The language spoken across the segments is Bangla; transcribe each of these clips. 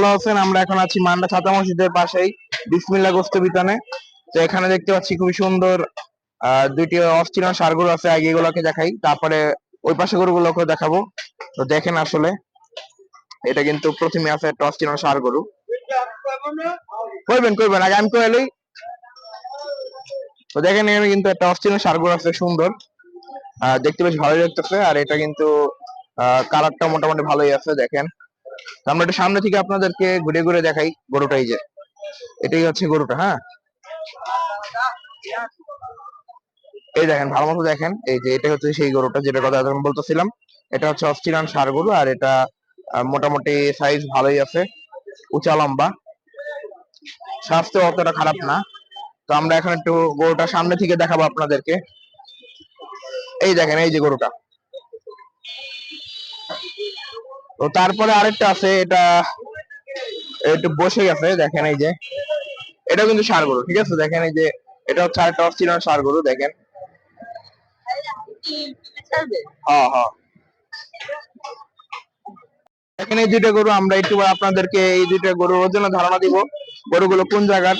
ভালো আছেন? আমরা এখন আছি মান্ডা ছাতা মসজিদের পাশেই বিসমিল্লা গোস্ত বিতানে। তো এখানে দেখতে পাচ্ছি খুবই সুন্দর দুইটি অস্ট্রেলিয়ান সার গরু আছে, আগে এগুলোকে দেখাই, তারপরে ওই পাশে গরুগুলোকে দেখাবো। তো দেখেন আসলে, এটা কিন্তু প্রথমে আছে একটা অস্ট্রেলিয়ান সার গরু কইবেন কইবেন, আগে আমি কইলেই তো দেখেন, এখানে কিন্তু একটা অস্ট্রেলিয়ান সার গরু আছে, সুন্দর। দেখতে বেশ ভালোই লাগতেছে, আর এটা কিন্তু কালারটা মোটামুটি ভালোই আছে, দেখেন। আমরা এটা সামনে থেকে আপনাদেরকে ঘুরে ঘুরে দেখাই গরুটা এই যে। এটাই হচ্ছে গরুটা হ্যাঁ? এই দেখেন, ভালো মতো দেখেন। এই যে এটা হচ্ছে সেই গরুটা যেটা কথা এখন বলতেছিলাম। এটা হচ্ছে অস্ট্রেলিয়ান সার গরু আর এটা মোটামুটি সাইজ ভালোই আছে, উঁচা লম্বা। স্বাস্থ্য অতটা খারাপ না। তো আমরা এখন একটু গরুটা সামনে থেকে দেখাবো আপনাদেরকে। এই দেখেন, এই যে গরুটা। তো তারপরে আরেকটা আছে, এটা একটু বসে গেছে, দেখেন এই যে। এটা কিন্তু সার গরু, ঠিক আছে? দেখেন এই যে, এটা হচ্ছে আরেকটা অস্ট্রেলিয়ান সার গরু, দেখেন। হ্যাঁ হ্যাঁ। দেখেন এই দুইটা গরু, আমরা একটু আপনাদেরকে এই দুইটা গরুর ওজনে ধারণা দিব। গরুগুলো কোন জায়গার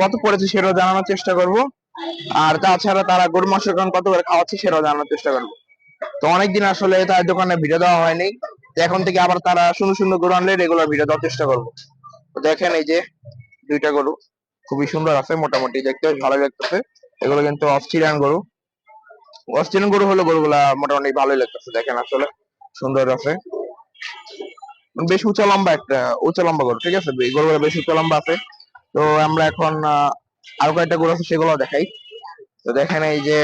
কত পড়েছে সেটাও জানানোর চেষ্টা করব। আর তাছাড়া তারা গরু মাংস কত করে খাওয়াচ্ছে সেটাও জানানোর চেষ্টা করব। তো অনেকদিন আসলে তার দোকানে ভিডিও দেওয়া হয়নি। এখন থেকে আবার তারা সুন্দর সুন্দর গরু আনলে রেগুলার ভিডিও দেওয়ার চেষ্টা করব। দেখেন এই যে দুইটা গরু, খুবই সুন্দর আছে, মোটামুটি দেখতে ভালো লাগতেছে। এগুলো কিন্তু অস্ট্রেলিয়ান গরু। অস্ট্রেলিয়ান গরু হলো গরুগুলা মোটামুটি ভালোই লাগতেছে, দেখেন আসলে সুন্দর আছে। বেশ উঁচা লম্বা একটা, উঁচা লম্বা গরু, ঠিক আছে? গরুগুলো বেশ উঁচা লম্বা আছে। তো আমরা এখন আরও কয়েকটা গরু আছে সেগুলো দেখাই। তো দেখেন এই যে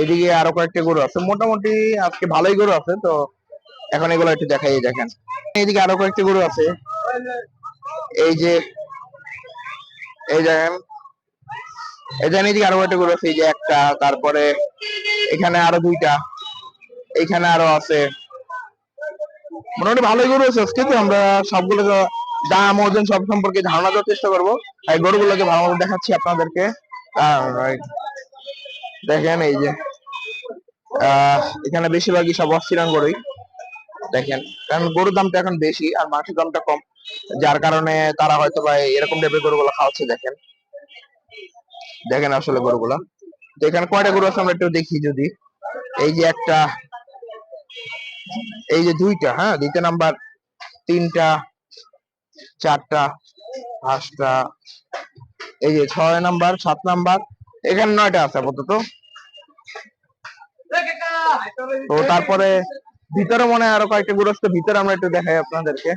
এদিকে আরও কয়েকটা গরু আছে। মোটামুটি আজকে ভালোই গরু আছে, তো এখন এগুলো একটু দেখাই, দেখেন। এইদিকে আরও কয়েকটি গরু আছে। এই যে, এই দেখেন। এই দেখেন এইদিকে আরও কয়েকটা গরু আছে, এই যে একটা, তারপরে এখানে আরও দুইটা, এখানে আরও আছে। মোটামুটি ভালোই গরু আছে আজকে, তো আমরা সবগুলো দাম ওজন সব সম্পর্কে ধারণা দেওয়ার চেষ্টা করব। এই গরুগুলোকে ভালো মতো দেখাচ্ছি আপনাদেরকে। Alright. দেখেন এই যে এখানে বেশিরভাগই সব অস্থিরান গরুই দেখেন, কারণ গরুর দামটা এখন বেশি আর মাংসের দামটা কম। যার কারণে তারা হয়তো বা এরকম টাইপের গরুগুলো খাওয়াচ্ছে, দেখেন। দেখেন আসলে গরুগুলা। তো এখানে কয়টা গরু আছে আমরা একটু দেখি যদি। এই যে একটা, এই যে দুইটা হ্যাঁ? দ্বিতীয় নাম্বার, তিনটা, চারটা, পাঁচটা, এই যে ছয় নাম্বার, সাত নাম্বার এখানে নয়টা আছে আপাতত। তো তারপরে ভিতরে মনে হয় আরও কয়েকটা গরু আছে ভিতরে আমরা একটু দেখাই আপনাদেরকে।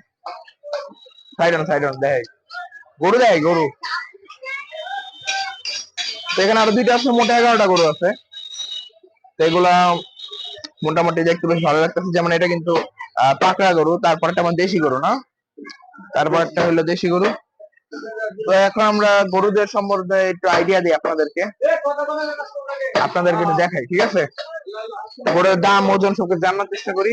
সাইড অন সাইড অন দেখাই। গরু দেয় গরু। তো এখানে আরও দুইটা আছে, মোটা এগারোটা গরু আছে। তো এগুলা মোটামুটি দেখতে বেশ ভালো লাগতেছে। যেমন এটা কিন্তু পাকড়া গরু, তারপরটা আমার দেশি গরু না। তারপরটা হলো দেশি গরু। তো এখন আমরা গরুদের সম্বন্ধে একটু আইডিয়া দিই আপনাদেরকে। আপনাদেরকে দেখাই, ঠিক আছে? গরুর দাম, ওজন সবকিছু জানার চেষ্টা করি।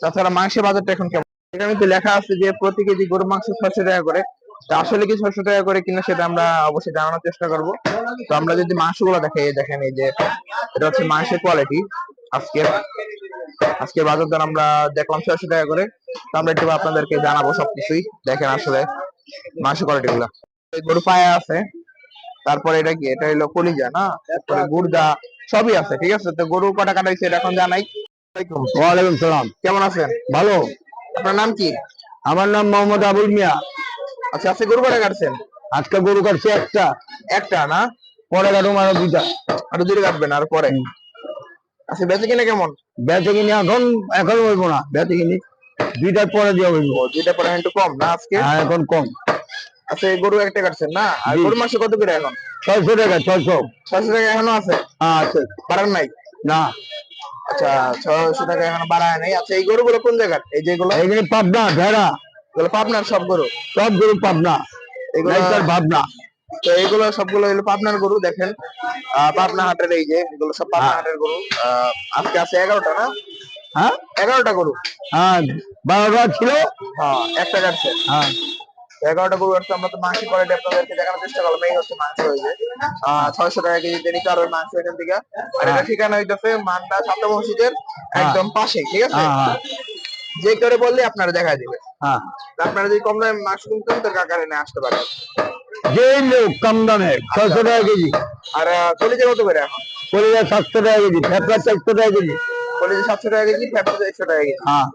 তাছাড়া মাংসের বাজারটা এখন কেমন? এখানে তো লেখা আছে যে প্রতি কেজি গরুর মাংস ছয়শো টাকা করে। আসলে কি ছয়শো টাকা করে কিনা সেটা আমরা অবশ্যই জানানোর চেষ্টা করব। তো আমরা যদি মাংসগুলো দেখাই দেখেন এই যে, এটা হচ্ছে মাংসের কোয়ালিটি আজকে আজকে বাজার দর আমরা দেখলাম ছয়শো টাকা করে। তো আমরা একটু আপনাদেরকে জানাব সবকিছুই। দেখেন আসলে মাংস কোয়ালিটি গুলা। এই গরু পায়া আছে তারপরে এটা কি এটা হলো কলিজা না? তারপরে গুড়দা সবই আছে ঠিক আছে? তো গরু কটা কাটাইছে এটা এখন জানাই। ওয়ালাইকুম সালাম। কেমন আছেন? ভালো। আপনার নাম কি? আমার নাম মোহাম্মদ আবুল মিয়া। আচ্ছা আজকে গরু কটা কাটছেন? আজকে গরু কাটছে একটা। একটা না? পরে কাটুম আরও দুইটা। আর দুটো কাটবেন আর পরে? আচ্ছা বেঁচে কিনে কেমন? বেঁচে কিনি এখন এখন হইব না। বেঁচে কিনি। দুইটার পরে দিয়ে হইব। ও দুইটা পরে একটু কম না আজকে? আর এখন কম। আচ্ছা এই গরু একটা কাটছেন না? আর গরু মাংস কত করে এখন? ছয়শো টাকা ছয়শো। ছয়শো টাকা এখনও আছে? হ্যাঁ আছে। বাড়ার নাই? না। আচ্ছা ছয়শো টাকা এখনও বাড়ায় নাই। আচ্ছা এই গরুগুলো কোন জায়গার? এই যেগুলো এইখানে পাবনা ভেড়া। এগুলো পাবনার সব গরু? সব গরু পাবনা। এগুলো ভাবনা তো এইগুলো সবগুলো হলো পাবনার গরু দেখেন। পাবনা হাটের এই যে এগুলো সব পাবনা হ্যাঁ। হাটের গরু। আজকে আছে এগারোটা না? হ্যাঁ? এগারোটা গরু। হ্যাঁ বারোটা ছিল। হ্যাঁ একটা কাটছে। হ্যাঁ। এগারোটা গরু আমরা তো মাংস কোয়ালিটি আপনাদেরকে দেখানোর চেষ্টা করলাম এই হচ্ছে মাংস হয়েছে ছয়শো টাকা নিতে আর ওই মাংস এখান থেকে। আর এটা হ্যাঁ। ঠিকানা হইতেছে ছাত্র মসজিদের একদম পাশে ঠিক আছে? হ্যাঁ হ্যাঁ। যে করে বললে আপনারা দেখা দিবে। হ্যাঁ। আপনারা যদি কম দামে মাংস কিনতেন তো কাকার এনে আসতে পারেন। যে লোক কম দামে ছয়শো টাকা কেজি। আর কলিজা কত করে এখন। কলিজা সাতশো টাকা কেজি ফেপলা চারশো টাকা কেজি। কলিজা সাতশো টাকা কেজি ফ্যাপটা একশো টাকা কেজি। হ্যাঁ।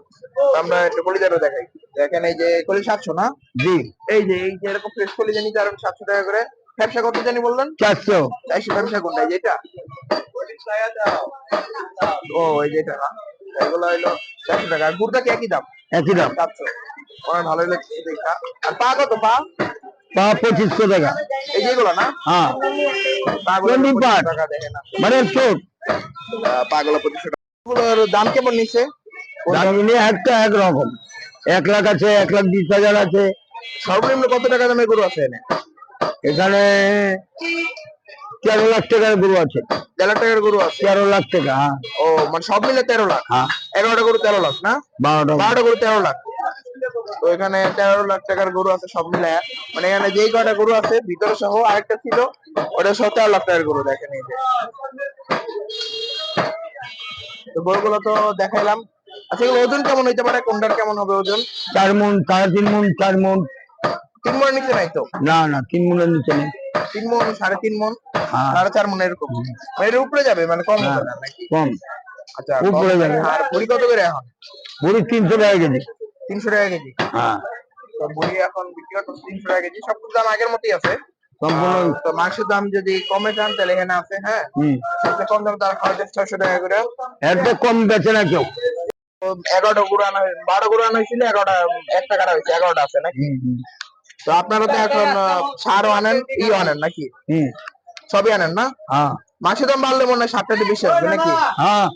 আমরা একটু কলিজাটা দেখাই। দেখেন এই যে কলিজা সাতশো না? জি। এই যে এই যে এরকম ফ্রেশ কলিজা নিতে আর সাতশো টাকা করে। ব্যবসা কত জানি বললেন? চারশো। চারশো ব্যবসা কোনটা? এই যে এটা। ও এই যে এটা না। এগুলো হইল চারশো টাকা। আর গুড়টা কি একই দাম? একই দাম। সাতশো। আমার ভালোই লাগছে দেখা আর পা কত? পা? পা পঁচিশশো টাকা। এই যেগুলো না? হ্যাঁ। পা গুলো টাকা দেখে না। মানে ছোট পা পঁচিশশো দাম কেমন নিচ্ছে? দাম একটা এক রকম এক লাখ আছে এক লাখ বিশ হাজার আছে। সর্বনিম্ন কত টাকা দামের গরু আছে এনে? এখানে তেরো লাখ টাকার গরু আছে। দেড় লাখ টাকার গরু আছে? তেরো লাখ টাকা হ্যাঁ। ও মানে সব মিলে তেরো লাখ? হ্যাঁ। এগারোটা গরু তেরো লাখ না? বারোটা বারোটা গরু তেরো লাখ। তো এখানে তেরো লাখ টাকার গরু আছে সব মিলে। মানে এখানে যেই কয়টা গরু আছে ভিতরে সহ আরেকটা ছিল ওটা সহ তেরো লাখ টাকার গরু দেখেন এই যে। তো গরুগুলো তো দেখাইলাম। আচ্ছা ওজন কেমন হইতে পারে? কোনটার কেমন হবে ওজন? চার মন সাড়ে তিন মন চার মন। তিন মন নিচে নাই তো? না না তিন মনের নিচে নেই। তিন মন সাড়ে তিন মন? হ্যাঁ। সাড়ে চার মন এরকম। মানে এর উপরে যাবে? মানে কম হবে না নাকি? কম। আচ্ছা উপরে যাবে। আর বুড়ি কত করে এখন? গরু তিনশো টাকা কেজি। তিনশো টাকা কেজি? হ্যাঁ। তো বুড়ি এখন বিক্রি করতে তিনশো টাকা কেজি। সব দাম আগের মতোই আছে। তো মাংসের দাম যদি কমে চান তাহলে এখানে আছে হ্যাঁ? সবচেয়ে কম দাম তার খাওয়া যাচ্ছে ছয়শো টাকা করে। এত কম বেচে না কেউ। এগারোটা গুঁড়ো আনা বারো গুঁড়ো আনা হয়েছিল এগারোটা একটা কাটা হয়েছে এগারোটা আছে নাকি? তো আপনারা তো এখন সারও আনেন ই আনেন নাকি? সবই আনেন না? হ্যাঁ। মাছের দাম বাড়লে মনে হয় সাতটা বেশি আসবে নাকি? হ্যাঁ।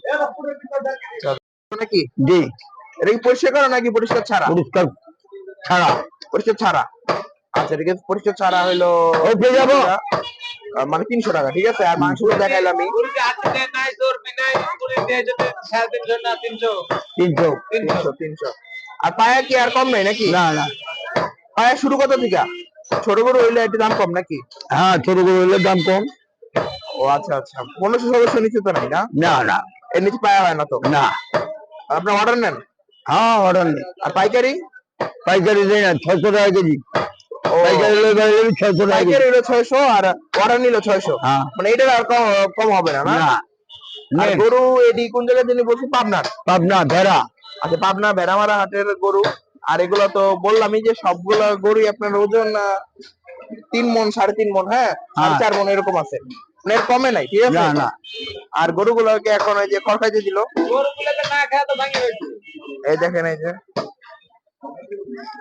নাকি? জি। এটা কি পরিষ্কার করা নাকি পরিষ্কার ছাড়া? পরিষ্কার ছাড়া। পরিষ্কার ছাড়া। আচ্ছা ঠিক আছে পরিষ্কার ছাড়া হইল পেয়ে যাব। মানে তিনশো টাকা ঠিক আছে? আর মাংস দেখাইলাম আমি। তিনশো তিনশো। তিনশো আর পায়া কি আর কম নাই নাকি? না না। পায়া শুরু কত থেকে ছোট গরু হইলে একটু দাম কম নাকি? হ্যাঁ ছোট গরু হলে দাম কম। ও আচ্ছা আচ্ছা। পনেরোশো ষোলোশো নিচে তো নাই না? না না। এর নিচে পায়া হয় না তো? না। আপনি অর্ডার নেন? হ্যাঁ অর্ডার নেই। আর পাইকারি? পাইকারি দেয় না ছয়শো টাকা কেজি। ছয়শো আর নিল ছয়শো। হ্যাঁ। মানে এটার আর কম কম হবে না না। গরু এডি কোন জায়গায় যিনি বলছি? পাবনার। পাবনা ভেড়া। আচ্ছা পাবনা ভেড়ামারা হাটের গরু। আর এগুলো তো বললামই যে সবগুলা গরুই আপনার ওজন তিন মন সাড়ে তিন মন হ্যাঁ? হ্যাঁ। চার মন এরকম আছে। মানে এর কমে নাই ঠিক আছে? না আর গরুগুলোকে এখন ওই যে খড়কাইতে দিল। এই দেখেন এই যে।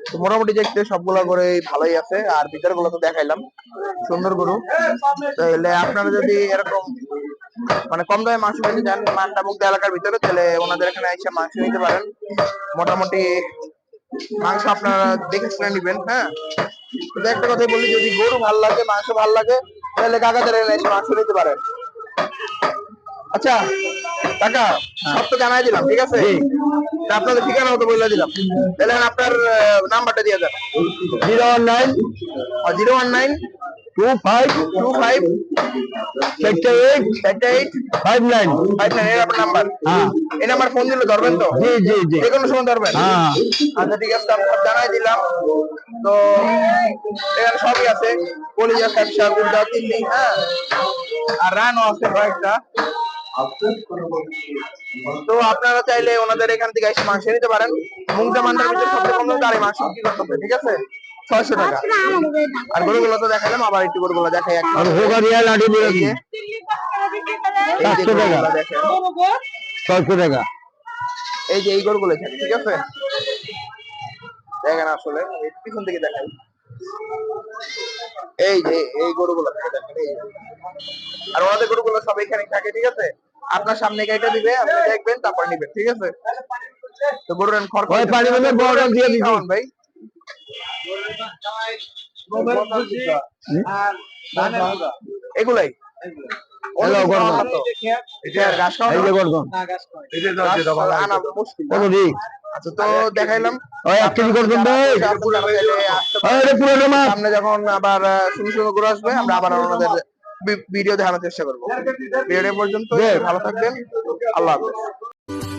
তো মোটামুটি দেখতে সবগুলা গরু ভালোই আছে। আর ভিতরগুলো তো দেখাইলাম। সুন্দর গরু। তাহলে আপনারা যদি এরকম মানে কম দামে মাংস পেতে চান মান্ডা মুক্ত এলাকার ভিতরে তাহলে ওনাদের এখানে এসে মাংস নিতে পারেন। মোটামুটি মাংস আপনারা দেখে শুনে নিবেন হ্যাঁ? কিন্তু একটা কথাই বলি যদি গরু ভালো লাগে মাংস ভালো লাগে তাহলে কাকাদের এখানে এসে মাংস নিতে পারেন। আচ্ছা কাকা সব তো জানাই দিলাম ঠিক আছে? আপনাদের ঠিকানা মতো বলে দিলাম। তাহলে আপনার নাম্বারটা দিয়ে দেন। Zero one nine zero one nine two five two five চারটে এইট চারটা eight five nine. Five nine এর আপনার নাম্বার। হ্যাঁ। এই নাম্বার ফোন দিলে ধরবেন তো? জি জি জি। যে কোনো সময় ধরবেন। হ্যাঁ। আচ্ছা ঠিক আছে আমি জানাই দিলাম। তো এখানে সবই আছে। কলিজা ব্যবসা গুড়া চিনি হ্যাঁ। আর রানও আছে কয়েকটা। তো আপনারা চাইলে ওনাদের এখান থেকে এসে মাংস নিতে পারেন। মান্ডার ভিতরে সবচেয়ে কম দামে মাংস বিক্রি করতে হবে ঠিক আছে? ছয়শো টাকা। আর গরুগুলো তো দেখালাম আবার একটু গরুগুলো দেখাই আর হোগারিয়া লাঠি টাকা। ছয়শো টাকা। এই যে এই গরুগুলো ঠিক আছে? দেখেন আসলে পিছন থেকে দেখাই। এই যে এই গরুগুলো দেখেন এই আর ওনাদের গরুগুলো সব এখানে থাকে ঠিক আছে? আপনার সামনে গাড়িটা দিবে আপনি দেখবেন তারপর নিবেন ঠিক আছে? তো গরুর খড় ওই পানি মধ্যে বড়টা দিয়ে দিবি। ভাই। এগুলাই। আচ্ছা দেখাইলাম। সামনে যখন আবার সুন্দর সুন্দর গরু আসবে আমরা আবার ওনাদের ভিডিও দেখানোর চেষ্টা করব। ভিডিও পর্যন্ত ভালো থাকবেন। আল্লাহ হাফেজ।